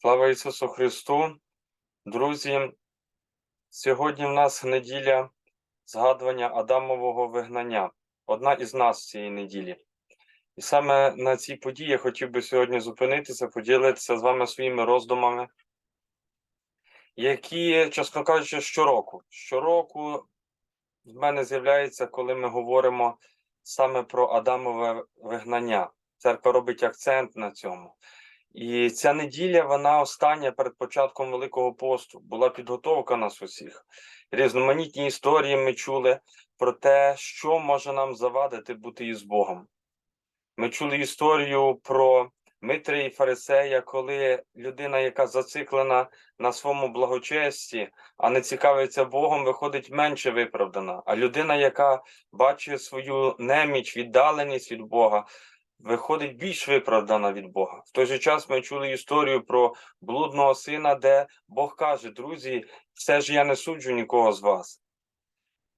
Слава Ісусу Христу! Друзі, сьогодні в нас неділя згадування Адамового вигнання, одна із нас цієї неділі. І саме на цій події я хотів би сьогодні зупинитися, поділитися з вами своїми роздумами, які, чесно кажучи, щороку. Щороку в мене з'являється, коли ми говоримо саме про Адамове вигнання. Церква робить акцент на цьому. І ця неділя, вона остання перед початком Великого посту. Була підготовка нас усіх. Різноманітні історії ми чули про те, що може нам завадити бути із Богом. Ми чули історію про Митря і Фарисея, коли людина, яка зациклена на своєму благочесті, а не цікавиться Богом, виходить менше виправдана. А людина, яка бачить свою неміч, віддаленість від Бога, виходить більш виправдана від Бога. В той же час ми чули історію про блудного сина, де Бог каже: друзі, все ж я не суджу нікого з вас.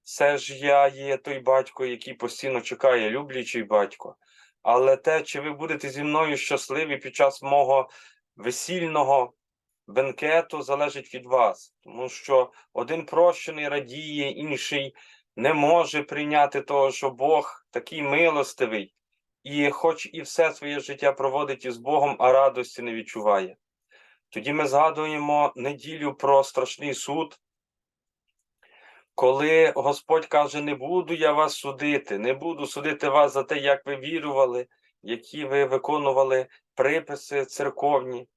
Все ж я є той батько, який постійно чекає, люблячий батько. Але те, чи ви будете зі мною щасливі під час мого весільного бенкету, залежить від вас, тому що один прощений радіє, інший не може прийняти того, що Бог такий милостивий, і хоч і все своє життя проводить із Богом, а радості не відчуває. Тоді ми згадуємо неділю про страшний суд, коли Господь каже: Не буду я вас судити, не буду судити вас за те, як ви вірували, які ви виконували приписи церковні,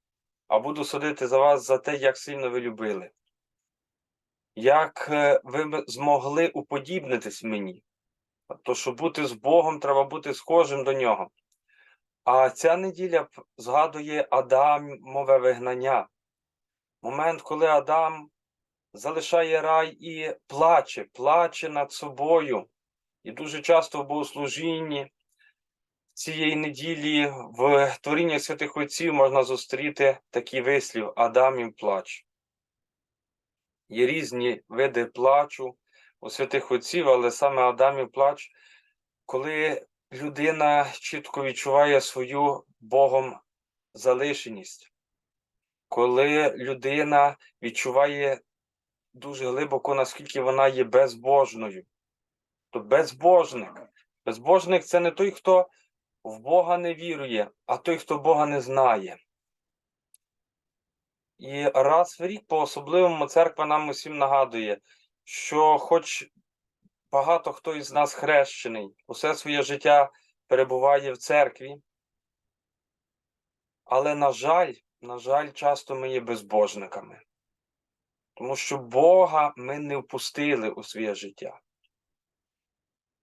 а буду судити за вас за те, як сильно ви любили. Як е, ви змогли уподібнитись мені? То, щоб бути з Богом, треба бути схожим до нього. А ця неділя згадує Адамове вигнання. Момент, коли Адам залишає рай і плаче, плаче над собою. І дуже часто в богослужінні цієї неділі в творінні святих отців можна зустріти такий вислів Адамів плач. Є різні види плачу у святих отців, але саме Адамів плач, коли людина чітко відчуває свою Богом залишеність, коли людина відчуває дуже глибоко, наскільки вона є безбожною. То безбожник. Безбожник це не той, хто в Бога не вірує, а той, хто Бога не знає. І раз в рік по особливому церква нам усім нагадує, що, хоч багато хто із нас хрещений, усе своє життя перебуває в церкві, але, на жаль, на жаль, часто ми є безбожниками. Тому що Бога ми не впустили у своє життя.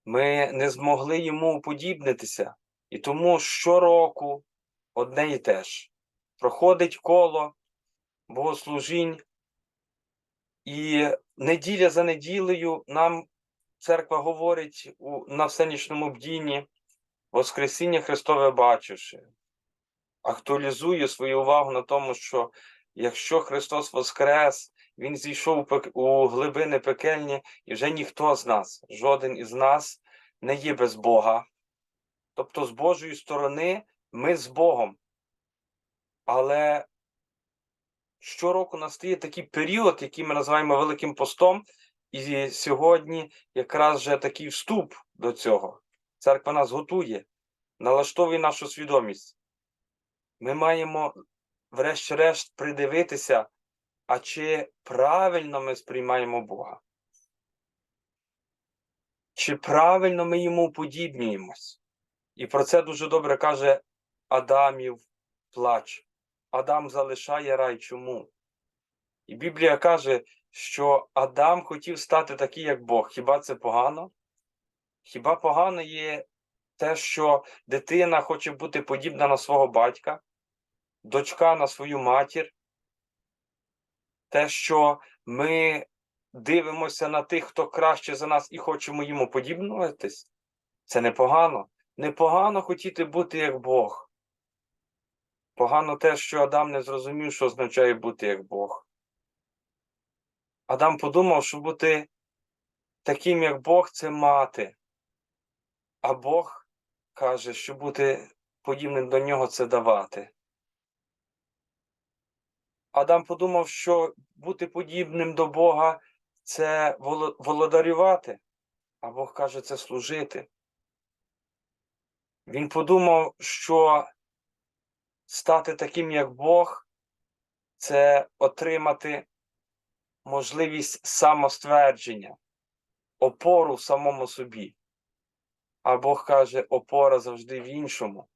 Ми не змогли йому уподібнитися. І тому щороку одне і те ж. Проходить коло богослужінь, і неділя за неділею нам церква говорить у, на всенічному бдінні Воскресіння Христове бачивши, актуалізує свою увагу на тому, що якщо Христос Воскрес, Він зійшов у глибини пекельні, і вже ніхто з нас, жоден із нас не є без Бога. Тобто, з Божої сторони ми з Богом. Але щороку настає такий період, який ми називаємо Великим постом, і сьогодні якраз вже такий вступ до цього. Церква нас готує, налаштовує нашу свідомість. Ми маємо, врешті-решт, придивитися, а чи правильно ми сприймаємо Бога? Чи правильно ми йому уподібнюємось? І про це дуже добре каже Адамів плач. Адам залишає рай чому? І Біблія каже, що Адам хотів стати такий, як Бог. Хіба це погано? Хіба погано є те, що дитина хоче бути подібна на свого батька, дочка на свою матір? Те, що ми дивимося на тих, хто краще за нас, і хочемо йому подібнуватись, це непогано. Непогано хотіти бути як Бог. Погано те, що Адам не зрозумів, що означає бути як Бог. Адам подумав, що бути таким, як Бог, це мати. А Бог каже, що бути подібним до нього це давати. Адам подумав, що бути подібним до Бога це володарювати, а Бог каже, це служити. Він подумав, що стати таким, як Бог, це отримати можливість самоствердження, опору в самому собі. А Бог каже, опора завжди в іншому.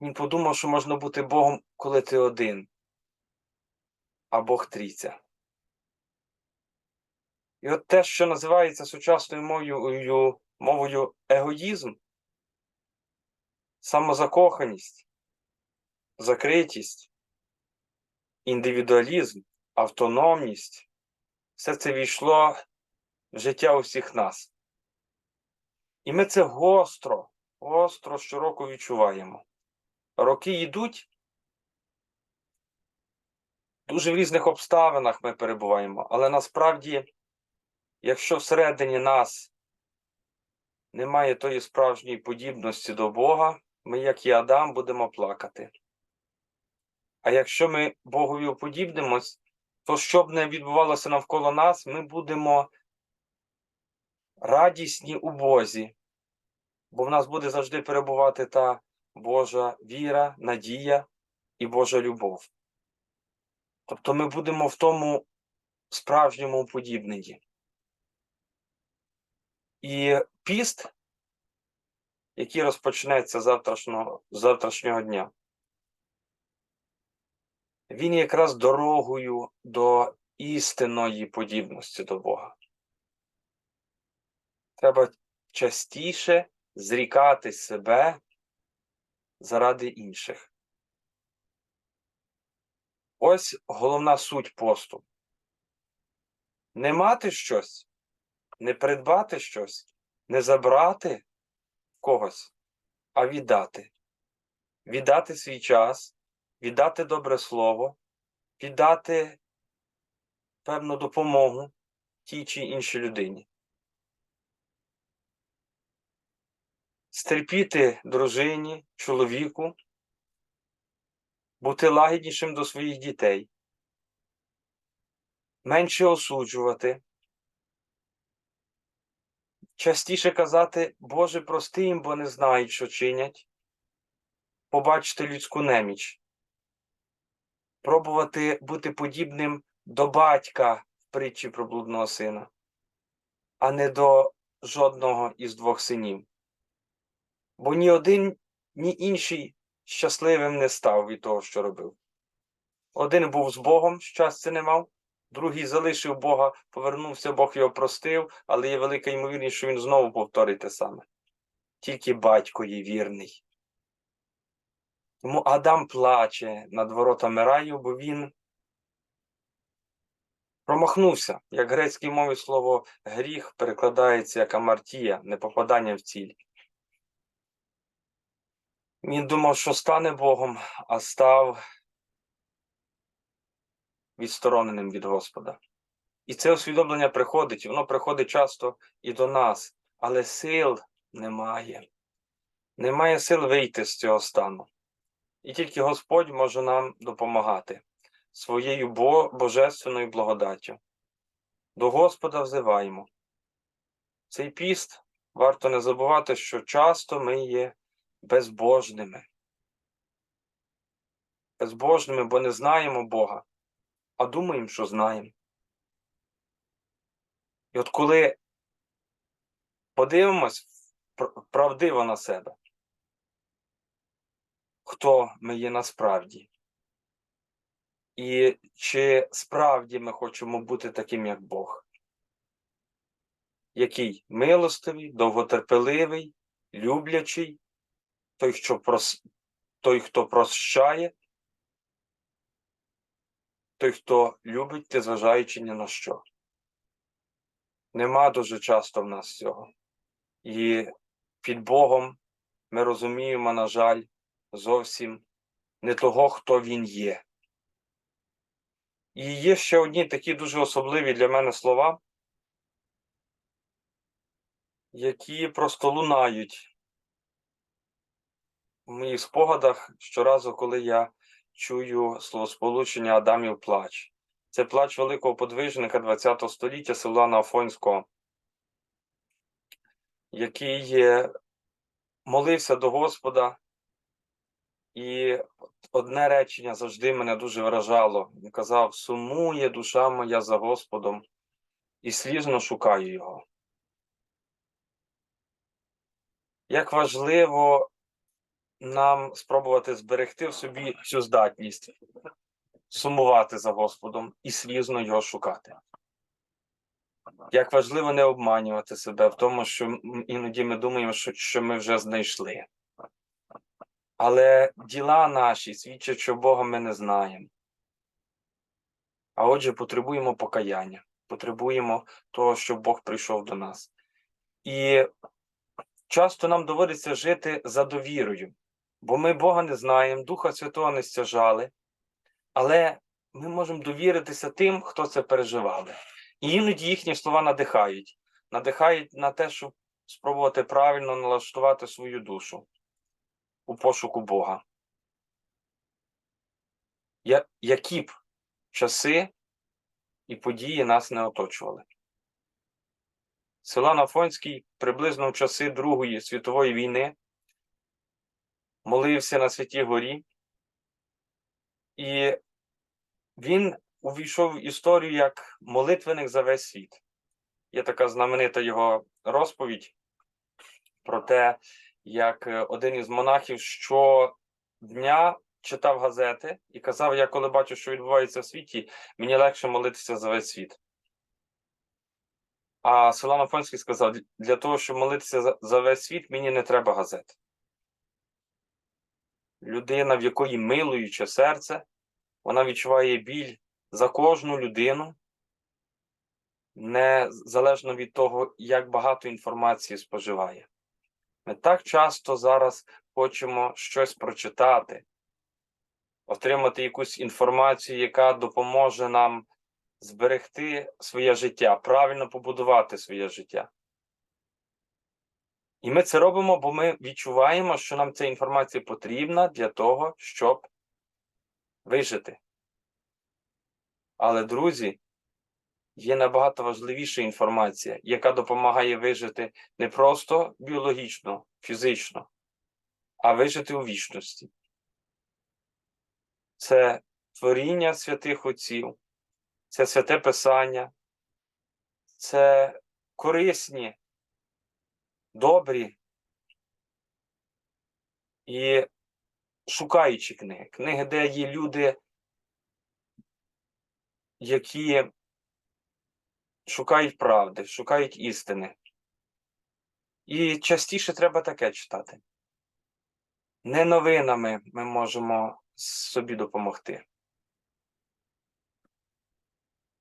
Він подумав, що можна бути Богом, коли ти один, а Бог трійця. І от те, що називається сучасною мовою, мовою егоїзм, самозакоханість, закритість, індивідуалізм, автономність, все це війшло в життя усіх нас. І ми це гостро, гостро щороку відчуваємо. Роки йдуть, дуже в різних обставинах ми перебуваємо, але насправді, якщо всередині нас немає тої справжньої подібності до Бога, ми, як і Адам, будемо плакати. А якщо ми Богові уподібнимось, то що б не відбувалося навколо нас, ми будемо радісні у Бозі, бо в нас буде завжди перебувати та Божа віра, надія і Божа любов. Тобто ми будемо в тому справжньому уподібненні. І піст, який розпочнеться завтрашнього, завтрашнього дня, він якраз дорогою до істинної подібності до Бога. Треба частіше зрікати себе заради інших. Ось головна суть посту. Не мати щось, не придбати щось, не забрати когось, а віддати. Віддати свій час, віддати добре слово, віддати певну допомогу тій чи іншій людині. Стерпіти дружині, чоловіку, бути лагіднішим до своїх дітей, менше осуджувати, частіше казати, Боже, прости їм, бо не знають, що чинять, побачити людську неміч, пробувати бути подібним до батька в притчі про блудного сина, а не до жодного із двох синів. Бо ні один, ні інший щасливим не став від того, що робив. Один був з Богом, щастя не мав, другий залишив Бога, повернувся, Бог його простив, але є велика ймовірність, що він знову повторить те саме. Тільки батько є вірний. Тому Адам плаче над воротами раю, бо він промахнувся. Як грецькій мові слово гріх перекладається як амартія, непопадання в ціль. Він думав, що стане Богом, а став відстороненим від Господа. І це усвідомлення приходить, воно приходить часто і до нас, але сил немає. Немає сил вийти з цього стану. І тільки Господь може нам допомагати своєю божественною благодаттю. До Господа взиваємо. Цей піст варто не забувати, що часто ми є безбожними. Безбожними, бо не знаємо Бога, а думаємо, що знаємо. І от коли подивимось правдиво на себе, хто ми є насправді, і чи справді ми хочемо бути таким, як Бог, який милостивий, довготерпеливий, люблячий, той, що прос... той, хто прощає, той, хто любить, незважаючи ні на що. Нема дуже часто в нас цього. І під Богом ми розуміємо, на жаль, зовсім не того, хто він є. І є ще одні такі дуже особливі для мене слова, які просто лунають в моїх спогадах щоразу, коли я чую словосполучення Адамів плач. Це плач великого подвижника ХХ століття Силана Афонського, який молився до Господа, і одне речення завжди мене дуже вражало. Він казав: Сумує душа моя за Господом і слізно шукаю його. Як важливо нам спробувати зберегти в собі цю здатність сумувати за Господом і слізно його шукати. Як важливо не обманювати себе в тому, що іноді ми думаємо, що, що ми вже знайшли. Але діла наші свідчать, що Бога ми не знаємо. А отже, потребуємо покаяння, потребуємо того, щоб Бог прийшов до нас. І часто нам доводиться жити за довірою, бо ми Бога не знаємо, Духа Святого не стяжали, але ми можемо довіритися тим, хто це переживали. І іноді їхні слова надихають, надихають на те, щоб спробувати правильно налаштувати свою душу у пошуку Бога. Які б часи і події нас не оточували. Силан Афонський приблизно в часи Другої світової війни молився на Святій Горі, і він увійшов в історію як молитвеник за весь світ. Є така знаменита його розповідь про те, як е, один із монахів щодня читав газети і казав: Я коли бачу, що відбувається в світі, мені легше молитися за весь світ. А Солан Афонський сказав: для того, щоб молитися за весь світ, мені не треба газет. Людина, в якої милуюче серце, вона відчуває біль за кожну людину, незалежно від того, як багато інформації споживає. Ми так часто зараз хочемо щось прочитати, отримати якусь інформацію, яка допоможе нам зберегти своє життя, правильно побудувати своє життя. І ми це робимо, бо ми відчуваємо, що нам ця інформація потрібна для того, щоб вижити. Але, друзі, є набагато важливіша інформація, яка допомагає вижити не просто біологічно, фізично, а вижити у вічності. Це творіння святих отців, це святе Писання, це корисні, добрі і шукаючі книги. Книги, де є люди, які шукають правди, шукають істини. І частіше треба таке читати. Не новинами ми можемо собі допомогти.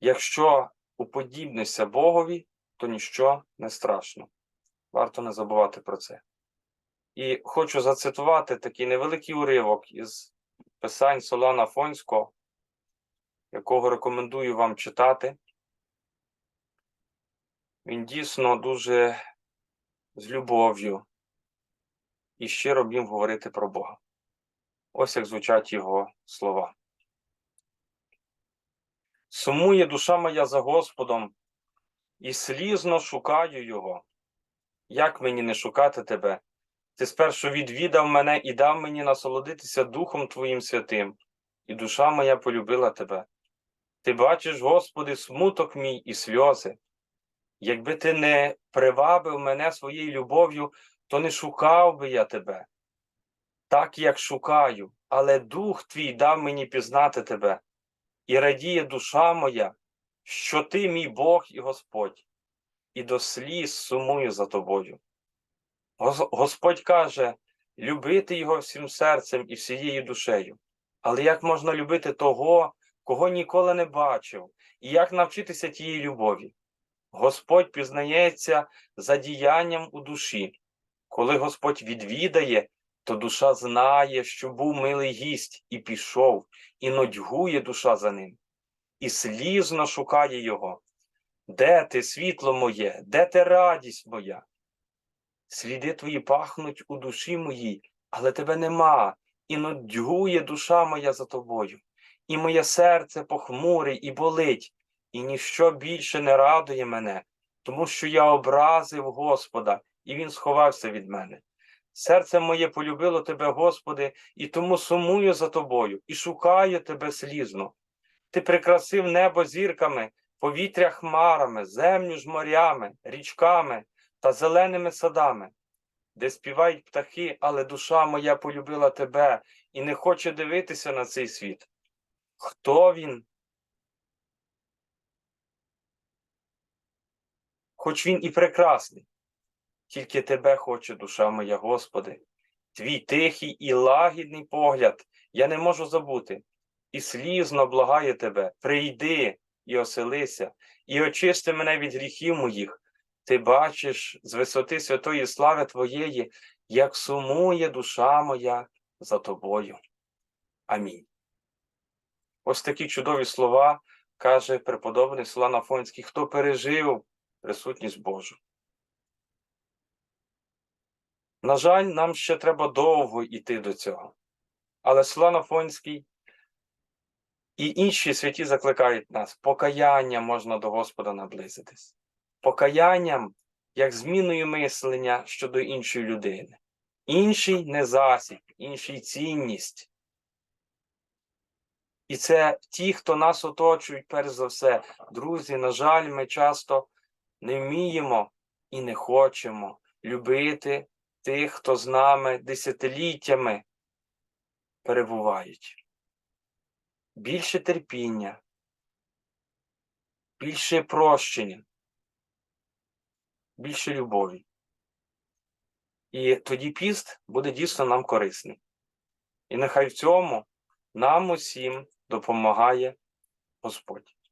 Якщо уподібнишся Богові, то ніщо не страшно. Варто не забувати про це. І хочу зацитувати такий невеликий уривок із писань Солана Фонського, якого рекомендую вам читати. Він дійсно дуже з любов'ю і щиро вмів говорити про Бога. Ось як звучать його слова. Сумує душа моя за Господом, і слізно шукаю Його. Як мені не шукати тебе? Ти спершу відвідав мене і дав мені насолодитися Духом Твоїм святим, і душа моя полюбила тебе. Ти бачиш, Господи, смуток мій і сльози. Якби ти не привабив мене своєю любов'ю, то не шукав би я тебе. Так як шукаю, але Дух твій дав мені пізнати тебе, і радіє душа моя, що ти мій Бог і Господь, і до сліз сумую за тобою. Господь каже любити його всім серцем і всією душею. Але як можна любити того, кого ніколи не бачив, і як навчитися тієї любові? Господь пізнається за діянням у душі. Коли Господь відвідає, то душа знає, що був милий гість, і пішов, і нудьгує душа за ним, і слізно шукає його. Де ти, світло моє, де ти радість моя? Сліди твої пахнуть у душі моїй, але тебе нема. і нудьгує душа моя за тобою, і моє серце похмуре і болить, і ніщо більше не радує мене, тому що я образив Господа, і Він сховався від мене. Серце моє полюбило тебе, Господи, і тому сумую за тобою, і шукаю тебе слізно. Ти прикрасив небо зірками, повітря хмарами, землю ж морями, річками та зеленими садами, де співають птахи, але душа моя полюбила тебе і не хоче дивитися на цей світ. Хто він? Хоч він і прекрасний, тільки тебе хоче душа моя, Господи. Твій тихий і лагідний погляд я не можу забути, і слізно благає тебе, прийди і оселися, і очисти мене від гріхів моїх. Ти бачиш з висоти святої слави Твоєї, як сумує душа моя за тобою. Амінь. Ось такі чудові слова каже преподобний Солан Афонський, хто пережив присутність Божу. На жаль, нам ще треба довго йти до цього. Але Солан Афонський і інші святі закликають нас, покаянням можна до Господа наблизитись. Покаянням, як зміною мислення щодо іншої людини. Інший не засіб, інший цінність. І це ті, хто нас оточують, перш за все. Друзі, на жаль, ми часто не вміємо і не хочемо любити тих, хто з нами десятиліттями перебувають. Більше терпіння, більше прощення, більше любові. І тоді піст буде дійсно нам корисний. І нехай в цьому нам усім допомагає Господь.